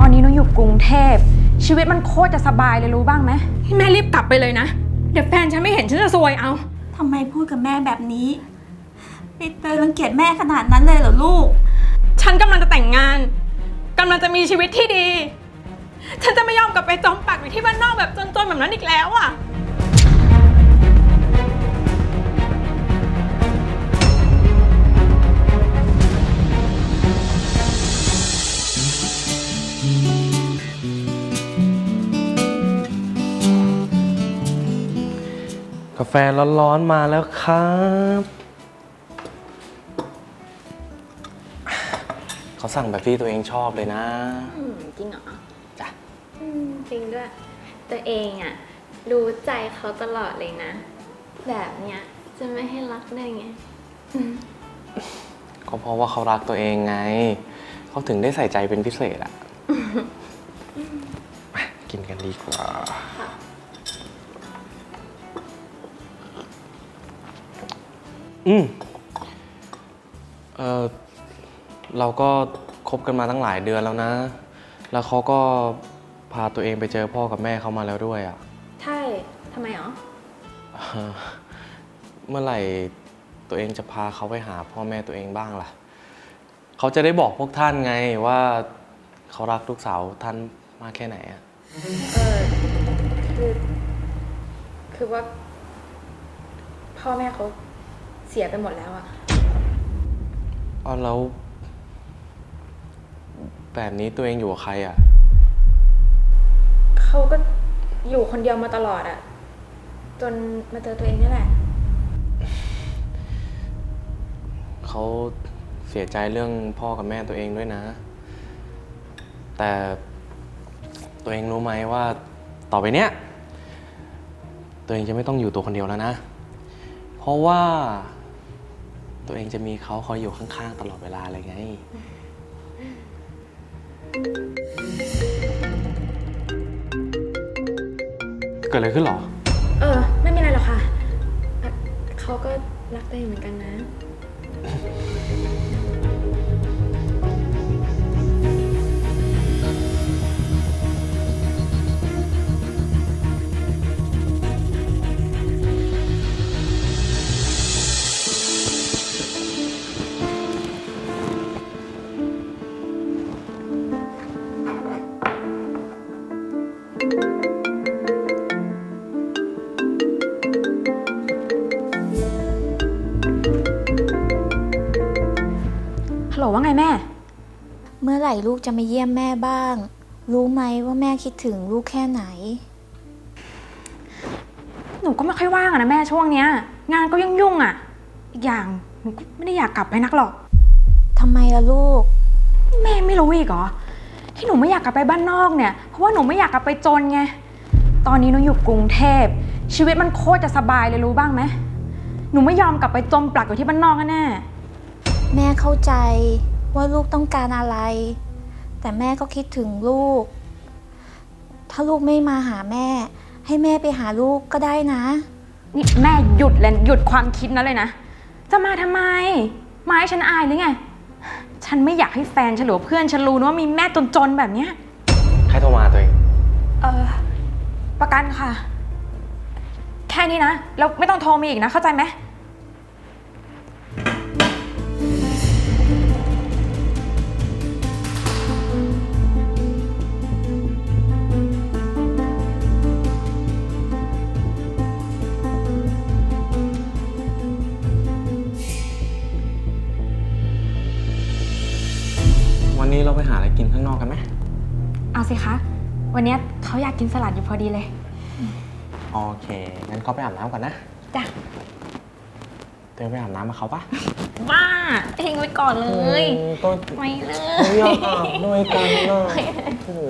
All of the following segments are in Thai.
ตอนนี้หนูอยู่กรุงเทพ ชีวิตมันโคตรจะสบายเลยรู้บ้างไหมแม่รีบกลับไปเลยนะ เดี๋ยวแฟนฉันไม่เห็นฉันจะซวยเอา ทำไมพูดกับแม่แบบนี้ใบเตยรังเกียจแม่ขนาดนั้นเลยเหรอลูก ฉันกำลังจะแต่งงานกำลังจะมีชีวิตที่ดี ฉันจะไม่ยอมกลับไปจมปักอยู่ที่บ้านนอกแบบจนๆแบบนั้นอีกแล้วอะ กาแฟร้อนๆมาแล้วครับ เขาสั่งแบบที่ตัวเองชอบเลยนะ อืมจริงเหรอจ้ะ อืมจริงด้วย ตัวเองอะรู้ใจเขาตลอดเลยนะ แบบเนี้ยจะไม่ให้รักได้ไง ก็เพราะว่าเขารักตัวเองไง เขาถึงได้ใส่ใจเป็นพิเศษอะไปกินกันดีกว่า อืมเออเราก็คบกันมาตั้งหลายเดือนแล้วนะ แล้วเขาก็พาตัวเองไปเจอพ่อกับแม่เขามาแล้วด้วยอะใช่ทำไมหรอเอ่อเมื่อไหร่ตัวเองจะพาเขาไปหาพ่อแม่ตัวเองบ้างล่ะ เขาจะได้บอกพวกท่านไงว่าเขารักลูกสาวท่านมากแค่ไหนอะ เออคือ คือว่า พ่อแม่เขา เสียไปหมดแล้วอะอ๋อแล้ว แบบนี้ตัวเองอยู่กับใครอะเขาก็อยู่คนเดียวมาตลอดอะจนมาเจอตัวเองนี่แหละ เขาเสียใจเรื่องพ่อกับแม่ตัวเองด้วยนะ แต่ตัวเองรู้ไหมว่าต่อไปเนี้ย ตัวเองจะไม่ต้องอยู่ตัวคนเดียวแล้วนะ เพราะว่า ตัวเองจะมีเขาคอยอยู่ข้างๆ ตลอดเวลาเลยไง เกิดอะไรขึ้นหรอ เออ ไม่มีอะไรหรอกค่ะอะเขาก็รักตัวเองเหมือนกันนะ ไหร่ลูกจะมาเยี่ยมแม่บ้าง รู้ไหมว่าแม่คิดถึงลูกแค่ไหน หนูก็ไม่ค่อยว่างอะนะแม่ช่วงเนี้ย งานก็ยุ่งยุ่งๆอะอีกอย่างหนูก็ไม่ได้อยากกลับไปนักหรอก ทำไมล่ะลูก แม่ไม่รู้อีกเหรอที่หนูไม่อยากกลับไปบ้านนอกเนี่ยเพราะว่าหนูไม่อยากกลับไปจนไงตอนนี้หนูอยู่กรุงเทพ ชีวิตมันโคตรจะสบายเลยรู้บ้างไหมหนูไม่ยอมกลับไปจมปลักอยู่ที่บ้านนอกแน่แม่เข้าใจ ว่าลูกต้องการอะไร แต่แม่ก็คิดถึงลูก ถ้าลูกไม่มาหาแม่ ให้แม่ไปหาลูกก็ได้นะๆนี่แม่หยุดเลยหยุดความคิดนั้นเลยนะ จะมาทำไม มาให้ฉันอายหรือไง ฉันไม่อยากให้แฟนฉันหรือว่าเพื่อนฉันรู้นะว่ามีแม่จนๆแบบเนี้ย ใครโทรมาตัวเอง เออ ประกันค่ะ แค่นี้นะ แล้วไม่ต้องโทรมาอีกนะ เข้าใจไหม เนี้ยเขาอยากกินสลัดอยู่พอดีเลย โอเค งั้นเขาไปอาบน้ำก่อนนะจ้ะเธอไปอาบน้ำมาเขาปะบ้าทิ้งไว้ก่อนเลยก็ไม่เลอยากยอาบด้วยกันนะโอ้โห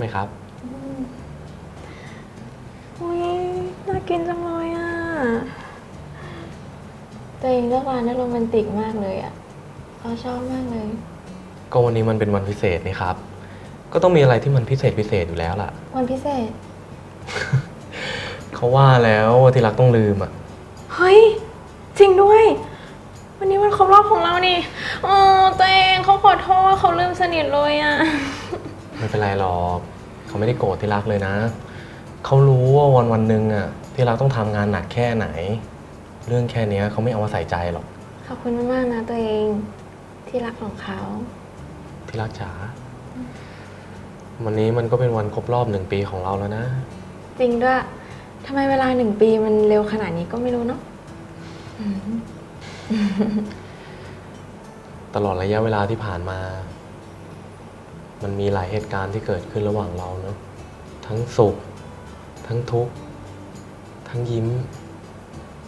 ไหมครับ อุ้ยน่ากินจังเลยอะตัวเองเลือกร้านได้โรแมนติกมากเลยอะเราชอบมากเลย ก็วันนี้มันเป็นวันพิเศษนี่ครับ ก็ต้องมีอะไรที่มันพิเศษพิเศษอยู่แล้วล่ะ วันพิเศษ เขาว่าแล้วว่าที่รักต้องลืมอะ เฮ้ย จริงด้วย วันนี้วันครบรอบของเรานี่โอ้ตัวเองเขาขอโทษเขาลืมสนิทเลยอะ ไม่เป็นไรหรอก เขาไม่ได้โกรธที่รักเลยนะ เขารู้ว่าวันวันหนึ่งอะที่รักต้องทำงานหนักแค่ไหน เรื่องแค่เนี้ยเขาไม่เอามาใส่ใจหรอก ขอบคุณมากๆนะตัวเองที่รักของเขา ที่รักจ๋า วันนี้มันก็เป็นวันครบรอบหนึ่งปีของเราแล้วนะ จริงด้วยทำไมเวลาหนึ่งปีมันเร็วขนาดนี้ก็ไม่รู้เนาะตลอดระยะเวลาที่ผ่านมา มันมีหลายเหตุการณ์ที่เกิดขึ้นระหว่างเราเนาะทั้งสุข ทั้งทุกข์ ทั้งยิ้ม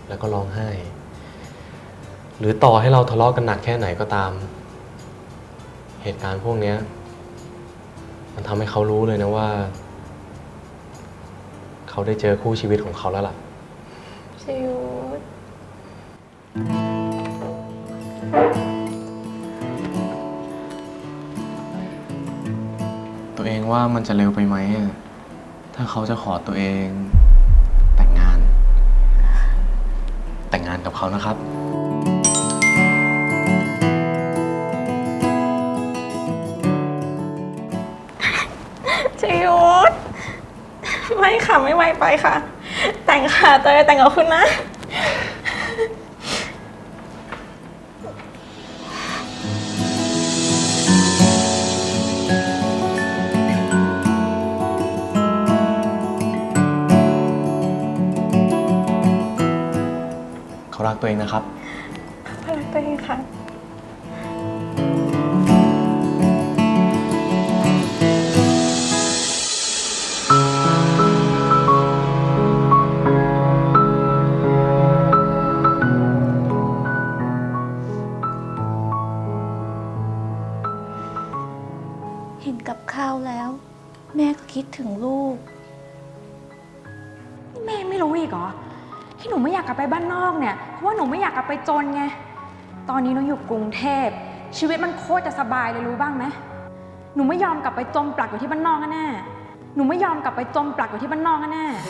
แล้วก็ร้องไห้ หรือต่อให้เราทะเลาะกันหนักแค่ไหนก็ตาม เหตุการณ์พวกนี้มันทำให้เขารู้เลยนะว่า เขาได้เจอคู่ชีวิตของเขาแล้วล่ะชิว ตัวเองว่ามันจะเร็วไปไหมอะถ้าเขาจะขอตัวเอง แต่งงาน แต่งงานกับเขานะครับ ชยุทธไม่ค่ะ ไม่ไหวไปค่ะ แต่งค่ะเตยแต่งกับคุณนะ เขารักตัวเองนะครับพลังตัวเองค่ะ เห็นกับข้าวแล้ว แม่ก็คิดถึงลูก แม่ไม่รู้อีกเหรอ ที่หนูไม่อยากกลับไปบ้านนอกเนี่ยเพราะว่าหนูไม่อยากกลับไปจนไง ตอนนี้หนูอยู่กรุงเทพ ชีวิตมันโคตรจะสบายเลยรู้บ้างไหมหนูไม่ยอมกลับไปจมปลักอยู่ที่บ้านนอกแน่ๆหนูไม่ยอมกลับไปจมปลักอยู่ที่บ้านนอกแน่ๆ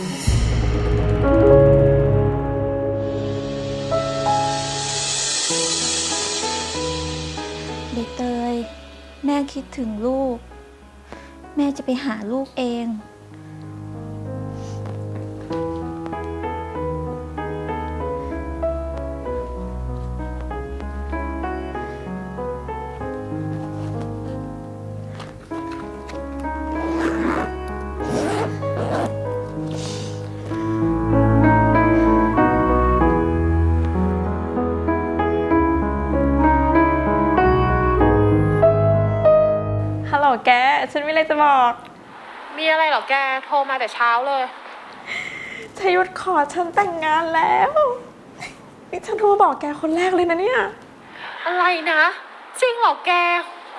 ใบเตย แม่คิดถึงลูก แม่จะไปหาลูกเอง เหรอแก โทรมาแต่เช้าเลย ชยุทธขอฉันแต่งงานแล้ว นี่ฉันโทรมาบอกแกคนแรกเลยนะเนี่ย อะไรนะ จริงเหรอแก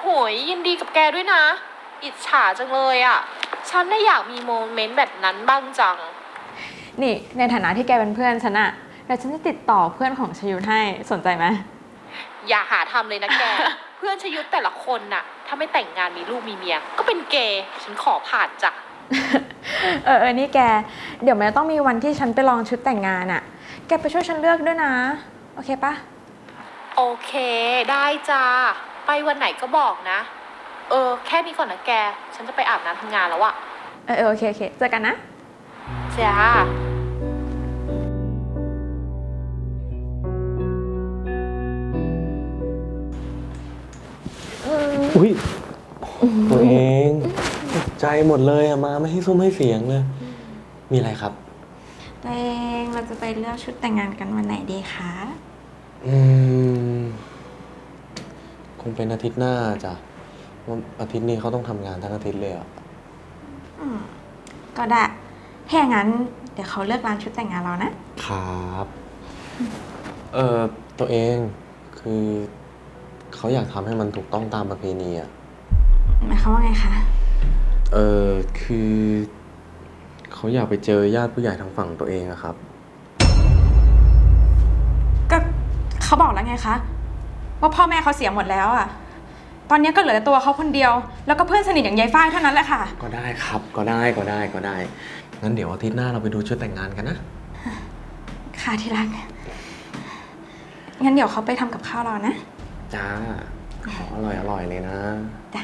โหยยินดีกับแกด้วยนะ อิจฉาจังเลยอะ่ะ ฉันน่ะอยากมีโมเมนต์แบบนั้นบ้างจัง นี่ในฐานะที่แกเป็นเพื่อนฉันอะเดี๋ยวฉันจะติดต่อเพื่อนของชยุทธให้สนใจไหม อย่าหาทำเลยนะแก เพื่อนชยุทธแต่ละคนน่ะ ถ้าไม่แต่งงานมีลูกมีเมีย ก็เป็นเกย์ฉันขอผ่านจ้ะ เออเออนี่แก เดี๋ยวมันจะต้องมีวันที่ฉันไปลองชุดแต่งงานอะแกไปช่วยฉันเลือกด้วยนะ โอเคปะโอเค ได้จ้า ไปวันไหนก็บอกนะ เออ แค่นี้ก่อนนะแก ฉันจะไปอาบน้ำทำงานแล้วอะเออเออโอเคโอเคเจอกันนะ จ้า อุ้ยตัวเองตก ใจหมดเลยอะมาไม่ให้ซุ้มให้เสียงเลย มีอะไรครับ ตัวเองเราจะไปเลือกชุดแต่งงานกันวันไหนดีคะ อืม คงเป็นอาทิตย์หน้าจ้ะว่าอาทิตย์นี้เขาต้องทำงานทั้งอาทิตย์เลยอะอืม ก็ได้ ถ้าอย่างนั้น เดี๋ยวเขาเลือกร้านชุดแต่งงานเรานะ ครับ เออตัวเองคือเขาอยากทำให้มันถูกต้องตามประเพณีอะ หมายความว่าไงคะ เออคือ เขาอยากไปเจอญาติผู้ใหญ่ทางฝั่งตัวเองอะครับ ก็เขาบอกแล้วไงคะ ว่าพ่อแม่เขาเสียหมดแล้วอะตอนนี้ก็เหลือแต่ตัวเขาคนเดียว แล้วก็เพื่อนสนิทอย่างยายฝ้ายเท่านั้นแหละค่ะ ก็ได้ครับ ก็ได้ก็ได้ก็ได้ งั้นเดี๋ยวอาทิตย์หน้าเราไปดูชุดแต่งงานกันนะ ค่ะที่รัก งั้นเดี๋ยวเขาไปทำกับข้าวเรานะ จ้า ขออร่อยอร่อยเลยนะ จ้ะ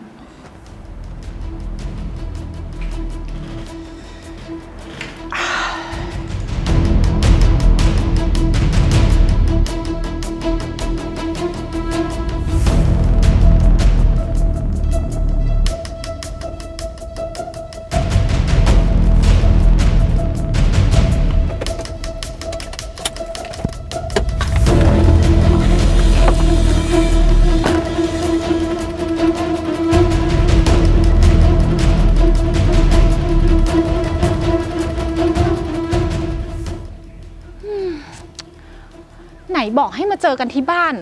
ไหนบอกให้มาเจอกันที่บ้าน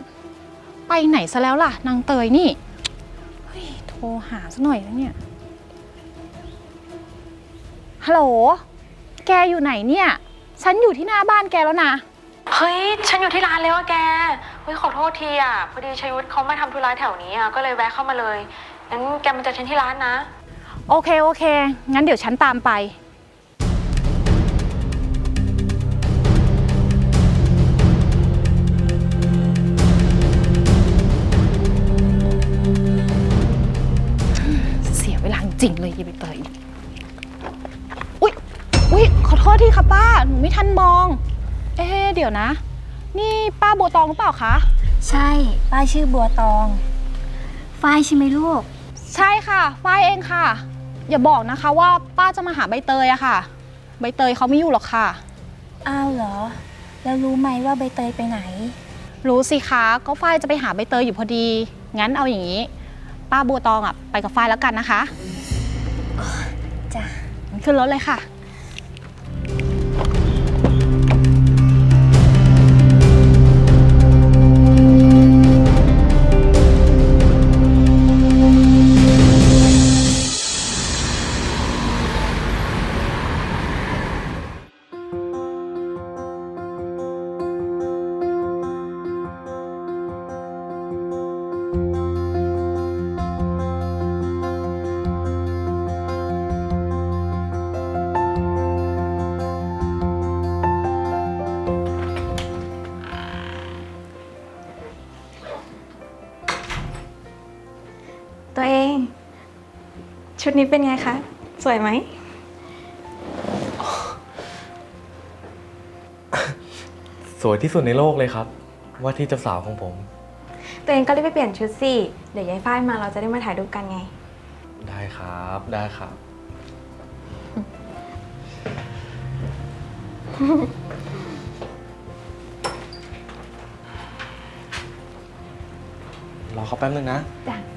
ไปไหนซะแล้วล่ะ นางเตยนี่เฮ้ยโทรหาซะหน่อยแล้วเนี่ยฮัลโหลแกอยู่ไหนเนี่ย ฉันอยู่ที่หน้าบ้านแกแล้วนะ เฮ้ย ฉันอยู่ที่ร้านแล้วอะแก เฮ้ย ขอโทษทีอะพอดีชยุทธเขามาทำธุระแถวนี้อะก็เลยแวะเข้ามาเลย งั้นแกมาเจอฉันที่ร้านนะ โอเค โอเค งั้นเดี๋ยวฉันตามไป จริงเลยยีไปเตยอุ๊ยอุ๊ยขอโทษทีค่ะป้า หนูไม่ทันมอง เอ๊ะเดี๋ยวนะ นี่ป้าบัวตองหรือเปล่าคะ ใช่ ป้าชื่อบัวตอง ฝ้ายใช่ไหมลูก ใช่ค่ะฝ้ายเองค่ะ อย่าบอกนะคะว่าป้าจะมาหาใบเตยอะค่ะ ใบเตยเขาไม่อยู่หรอกค่ะ อ้าวเหรอ แล้วรู้ไหมว่าใบเตยไปไหน รู้สิคะ ก็ฝ้ายจะไปหาใบเตยอยู่พอดี งั้นเอาอย่างนี้ ป้าบัวตองอะไปกับฝ้ายแล้วกันนะคะ จ้ะ ขึ้นรถเลยค่ะ ตัวเอง ชุดนี้เป็นไงคะ สวยไหม สวยที่สุดในโลกเลยครับ ว่าที่เจ้าสาวของผม ตัวเองก็รีบไปเปลี่ยนชุดสิ เดี๋ยวยายฝ้ายมาเราจะได้มาถ่ายรูปกันไง ได้ครับได้ครับ รอเขาแป๊บนึงนะ จ้ะ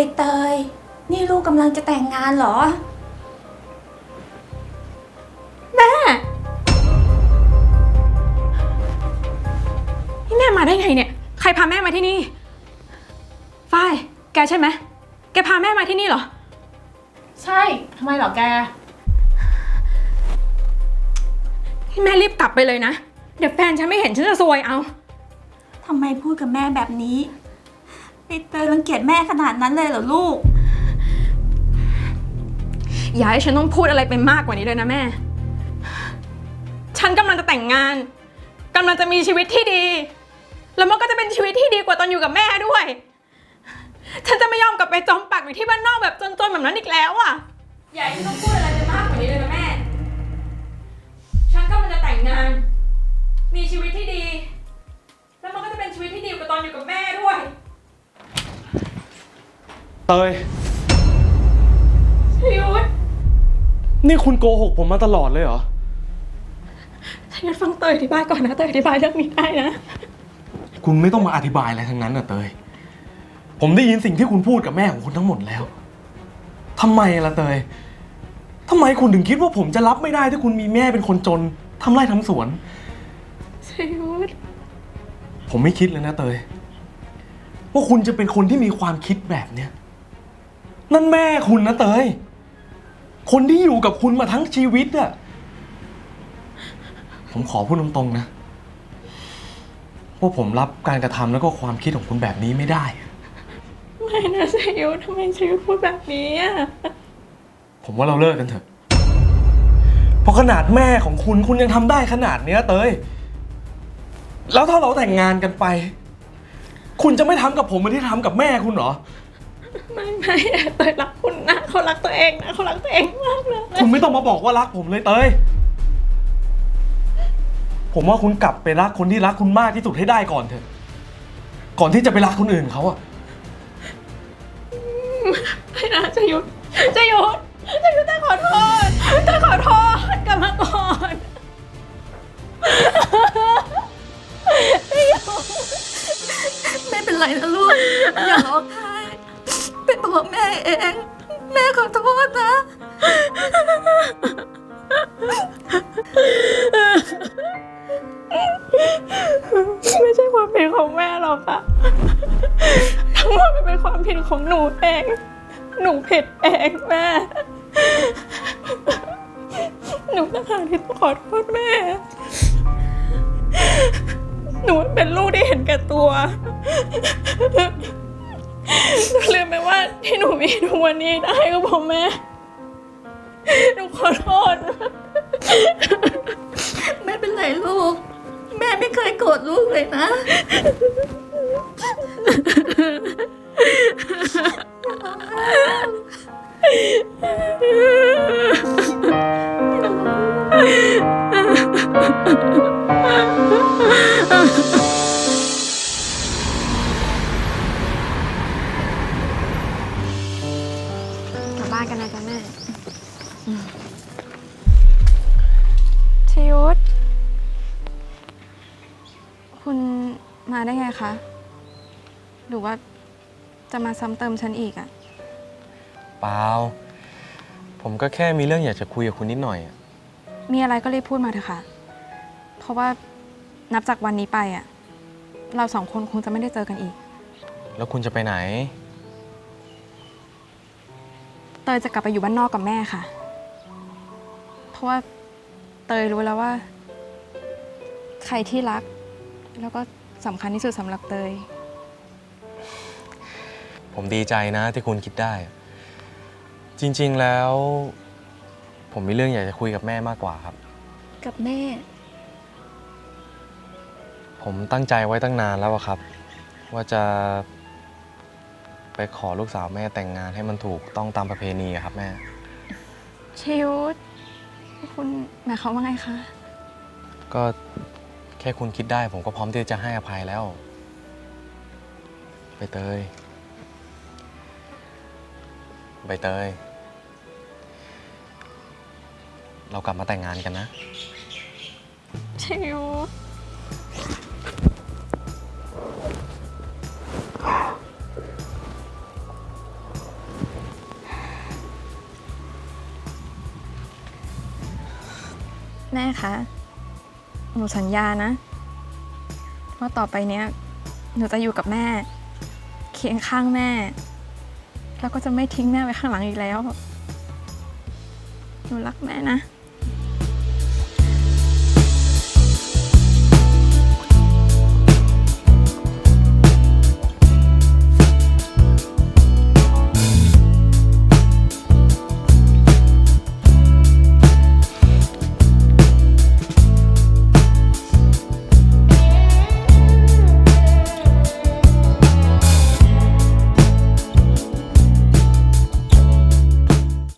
ใบเตย นี่ลูกกำลังจะแต่งงานเหรอ แม่ นี่แม่มาได้ไงเนี่ย ใครพาแม่มาที่นี่ ฝ้าย แกใช่ไหม แกพาแม่มาที่นี่เหรอ ใช่ทำไมเหรอแกให้แม่รีบกลับไปเลยนะ เดี๋ยวแฟนฉันไม่เห็นฉันจะซวยเอา ทำไมพูดกับแม่แบบนี้ ใบเตยรังเกียจแม่ขนาดนั้นเลยเหรอลูก อย่าให้ฉันต้องพูดอะไรไปมากกว่านี้เลยนะแม่ ฉันกำลังจะแต่งงานกำลังจะมีชีวิตที่ดี แล้วมันก็จะเป็นชีวิตที่ดีกว่าตอนอยู่กับแม่ด้วย ฉันจะไม่ยอมกลับไปจมปักอยู่ที่บ้านนอกแบบจนๆแบบนั้นอีกแล้วอะ อย่าให้ฉันต้องพูดอะไรไปมากกว่านี้เลยนะแม่ ฉันกำลังจะแต่งงาน มีชีวิตที่ดี แล้วมันก็จะเป็นชีวิตที่ดีกว่าตอนอยู่กับแม่ด้วย เตย ชยุทธนี่คุณโกหกผมมาตลอดเลยเหรอ ชยุทธฟังเตยอธิบายก่อนนะ เตยอธิบายเรื่องนี้ได้นะ คุณไม่ต้องมาอธิบายอะไรทั้งนั้นน่ะเตย ผมได้ยินสิ่งที่คุณพูดกับแม่ของคุณทั้งหมดแล้วทำไมล่ะเตยทำไมคุณถึงคิดว่าผมจะรับไม่ได้ถ้าคุณมีแม่เป็นคนจนทำไร่ทำสวน ชยุทธผมไม่คิดเลยนะเตย ว่าคุณจะเป็นคนที่มีความคิดแบบเนี้ย นั่นแม่คุณนะเตย คนที่อยู่กับคุณมาทั้งชีวิตอะผมขอพูดตรงๆนะ ว่าผมรับการกระทำแล้วก็ความคิดของคุณแบบนี้ไม่ได้ ไม่นะชยุทธทำไมชยุทธพูดแบบนี้อะ ผมว่าเราเลิกกันเถอะ เพราะขนาดแม่ของคุณคุณยังทำได้ขนาดเนี้ยเตย แล้วถ้าเราแต่งงานกันไป คุณจะไม่ทำกับผมเหมือนที่ทำกับแม่คุณเหรอ ไม่ไม่เตยรักคุณนะเขารักตัวเองนะเขารักตัวเองมากเลยคุณไม่ต้องมาบอกว่ารักผมเลยเตย ผมว่าคุณกลับไปรักคนที่รักคุณมากที่สุดให้ได้ก่อนเถอะ ก่อนที่จะไปรักคนอื่นเขาอะไม่นะชยุทธชยุทธชยุทธแต่ขอโทษแต่ขอโทษกลับมาก่อนไม่เป็นไรนะลูกอย่าร้องไห้ เป็นเพราะแม่เอง แม่ขอโทษนะ ไม่ใช่ความผิดของแม่หรอกค่ะ ทั้งหมดมันเป็นความผิดของหนูเอง หนูผิดเองแม่ หนูต้องหากที่ต้องขอโทษแม่ หนูเป็นลูกที่เห็นแก่ตัว หนูลืมไปว่าที่หนูมีทุกวันนี้ได้ก็เพราะแม่ หนูขอโทษ ไม่เป็นไรลูก แม่ไม่เคยโกรธลูกเลยนะก รือว่าจะมาซ้ำเติมฉันอีกอะเปล่า ผมก็แค่มีเรื่องอยากจะคุยกับคุณนิดหน่อยอะมีอะไรก็รีบพูดมาเถอะค่ะ เพราะว่านับจากวันนี้ไปอะเราสองคนคงจะไม่ได้เจอกันอีก แล้วคุณจะไปไหน เตยจะกลับไปอยู่บ้านนอกกับแม่ค่ะ เพราะว่าเตยรู้แล้วว่า ใครที่รัก แล้วก็สำคัญที่สุดสำหรับเตย ผมดีใจนะที่คุณคิดได้ จริงๆแล้ว ผมมีเรื่องอยากจะคุยกับแม่มากกว่าครับ กับแม่ ผมตั้งใจไว้ตั้งนานแล้วอะครับ ว่าจะ ไปขอลูกสาวแม่แต่งงานให้มันถูกต้องตามประเพณีอะครับแม่ ชิวตคุณหมายความว่าไงคะ ก็แค่คุณคิดได้ ผมก็พร้อมที่จะให้อภัยแล้วใบเตย ใบเตย เรากลับมาแต่งงานกันนะ ชิวแม่คะ หนูสัญญานะ ว่าต่อไปเนี้ย หนูจะอยู่กับแม่ เคียงข้างแม่ แล้วก็จะไม่ทิ้งแม่ไว้ข้างหลังอีกแล้ว หนูรักแม่นะ